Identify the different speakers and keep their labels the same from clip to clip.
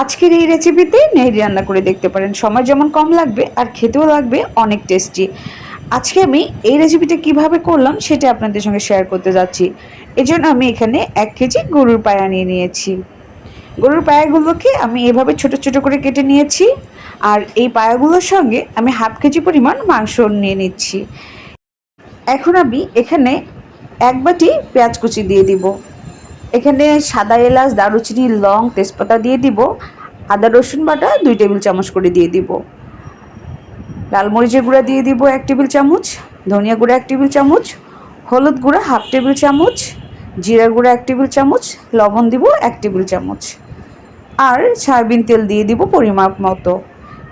Speaker 1: আজকের এই রেসিপিতে নেহরি রান্না করে দেখতে পারেন। সময় যেমন কম লাগবে, আর খেতেও লাগবে অনেক টেস্টি আজকে আমি এই রেসিপিটা কীভাবে করলাম সেটা আপনাদের সঙ্গে শেয়ার করতে যাচ্ছি। এজন্য আমি এখানে এক কেজি গরুর পায়া নিয়ে নিয়েছি। গরুর পায়াগুলোকে আমি এভাবে ছোট ছোট করে কেটে নিয়েছি, আর এই পায়াগুলোর সঙ্গে আমি হাফ কেজি পরিমাণ মাংস নিয়ে নিচ্ছি। এখন আমি এখানে এক বাটি পেঁয়াজ কুচি দিয়ে দিব। এখানে সাদা এলাচ, দারুচিনি, লং তেজপাতা দিয়ে দিব। আদা, রসুন বাটা, দুই টেবিল চামচ করে দিয়ে দিব। লাল মরিচের গুঁড়া দিয়ে দিব এক টেবিল চামচ, ধনিয়া গুঁড়া এক টেবিল চামচ, হলুদ গুঁড়া হাফ টেবিল চামচ, জিরা গুঁড়া এক টেবিল চামচ, লবণ দিব এক টেবিল চামচ। আর সয়াবিন তেল দিয়ে দিব পরিমাপ মতো।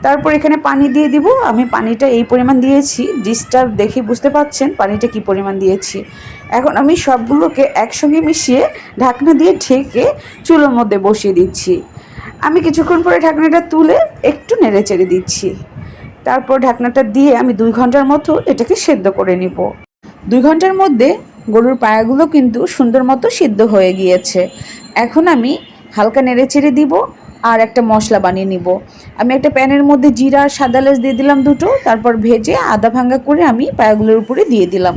Speaker 1: তারপর এখানে পানি দিয়ে দিব। আমি পানিটা এই পরিমাণ দিয়েছি। ডিসটা দেখে বুঝতে পাচ্ছেন পানিটা কি পরিমাণ দিয়েছি। এখন আমি সবগুলোকে একসঙ্গে মিশিয়ে ঢাকনা দিয়ে ঢেকে চুলোর মধ্যে বসিয়ে দিচ্ছি। আমি কিছুক্ষণ পরে ঢাকনাটা তুলে একটু নেড়ে চেড়ে দিচ্ছি। তারপর ঢাকনাটা দিয়ে আমি দুই ঘণ্টার মতো এটাকে সেদ্ধ করে নিব। দুই ঘণ্টার মধ্যে গরুর পায়াগুলো কিন্তু সুন্দর মতো সিদ্ধ হয়ে গিয়েছে। এখন আমি হালকা নেড়ে চেড়ে দিব। আর একটা মশলা বানিয়ে নিব। আমি একটা প্যানের মধ্যে জিরা আর সাদা লেস দিয়ে দিলাম দুটো, তারপর ভেজে আদা ভাঙ্গা করে আমি পায়াগুলোর উপরে দিয়ে দিলাম।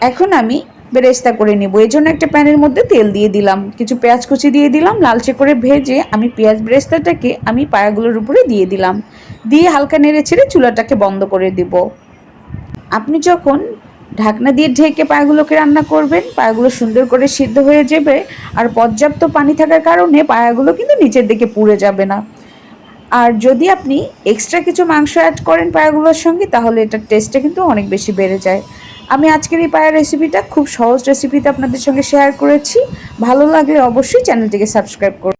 Speaker 1: এখন আমি বেরেস্তা করে নিব। এই জন্য একটা প্যানের মধ্যে তেল দিয়ে দিলাম। কিছু পেঁয়াজ কুচি দিয়ে দিলাম, লালচে করে ভেজে আমি পেঁয়াজ বেরেস্তাটাকে আমি পায়াগুলোর উপরে দিয়ে দিলাম। দিয়ে হালকা নেড়ে ছেড়ে চুলাটাকে বন্ধ করে দিব। আপনি যখন ঢাকনা দিয়ে ঢেকে পায়াগুলোকে রান্না করবেন। পায়াগুলো সুন্দর করে সিদ্ধ হয়ে যাবে আর পর্যাপ্ত পানি থাকার কারণে পায়াগুলো কিন্তু নিচের দিকে পুড়ে যাবে না। আর যদি আপনি এক্সট্রা কিছু মাংস অ্যাড করেন পায়াগুলোর সঙ্গে, তাহলে এটার টেস্টটা কিন্তু অনেক বেশি বেড়ে যায়। আমি আজকের এই পায়ের রেসিপিটা খুব সহজ রেসিপিতে আপনাদের সঙ্গে শেয়ার করেছি। ভালো লাগলে অবশ্যই চ্যানেলটিকে সাবস্ক্রাইব করুন।